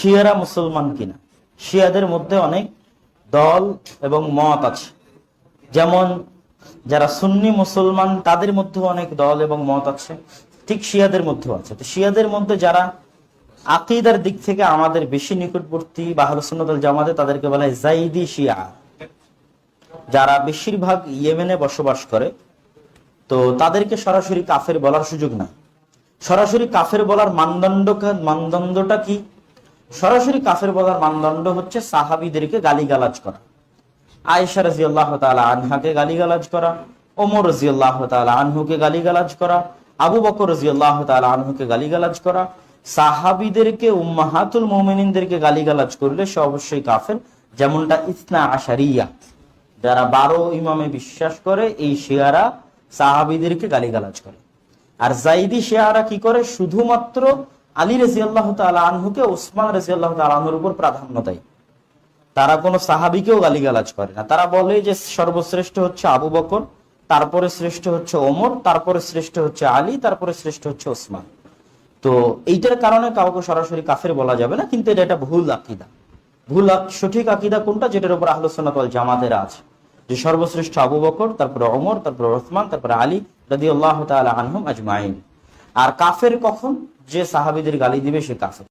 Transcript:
শিয়ারা মুসলমান কিনা? শিয়াদের মধ্যে অনেক দল এবং মত আছে। যেমন যারা সুন্নি মুসলমান, তাদের মধ্যে অনেক দল এবং মত আছে। ঠিক শিয়াদের মধ্যেও আছে। তো শিয়াদের মধ্যে যারা আকিদার দিক থেকে আমাদের বেশি নিকটবর্তী বা জামাতে, তাদেরকে বলা হয় জাইদি শিয়া। যারা বেশিরভাগ ইয়েমেনে বসবাস করে, তো তাদেরকে সরাসরি কাফের বলার সুযোগ নাই। সরাসরি কাফের বলার মানদণ্ড মানদণ্ডটা কি? সরাসরি কাফের বলার মানদণ্ড হচ্ছে সাহাবিদেরকে গালিগালাজ করা। আয়েশা রাজি আল্লাহ তালা আনহাকে গালিগালাজ করা, ওমর রাজি আল্লাহ তালা আনহুকে গালিগালাজ করা, আবু বকর রাজি আল্লাহ তালা আনহুকে গালিগালাজ করা। সাহাবিদেরকে, উম্মাহাতুল মোমিনদেরকে গালিগালাজ করলে সে অবশ্যই কাফের। যেমনটা ইসনা আশারিয়া, যারা বারো ইমামে বিশ্বাস করে, এই শিয়ারা সাহাবিদেরকে গালিগালাজ করে। আর জাইদি শিয়ারা কি করে? শুধুমাত্র আলী রাজি আল্লাহ তালা আনহুকে, ওসমান রাজি আল্লাহ আনহুর উপর প্রাধান্য দেয়। তারা কোনো সাহাবিকেও গালিগালাজ করে না। তারা বলে যে সর্বশ্রেষ্ঠ হচ্ছে আবু বকর, তারপরে শ্রেষ্ঠ হচ্ছে ওমর, তারপরে শ্রেষ্ঠ হচ্ছে আলী, তারপরে শ্রেষ্ঠ হচ্ছে ওসমান। তো এইটার কারণে কাউকে সরাসরি কাফের বলা যাবে না, কিন্তু এটা একটা ভুল আকিদা। ভুল সঠিক আকিদা কোনটা? যেটার উপর আহলসনাত জামাতেরা আছে। যে সর্বশ্রেষ্ঠ আবু বকর, তারপরে ওমর, তারপরে ওসমান, তারপরে আলী রাদি আল্লাহ আনহুম আজমাইন। আর কাফের কখন? যে সাহাবিদের গালি দিবে সে কাফের।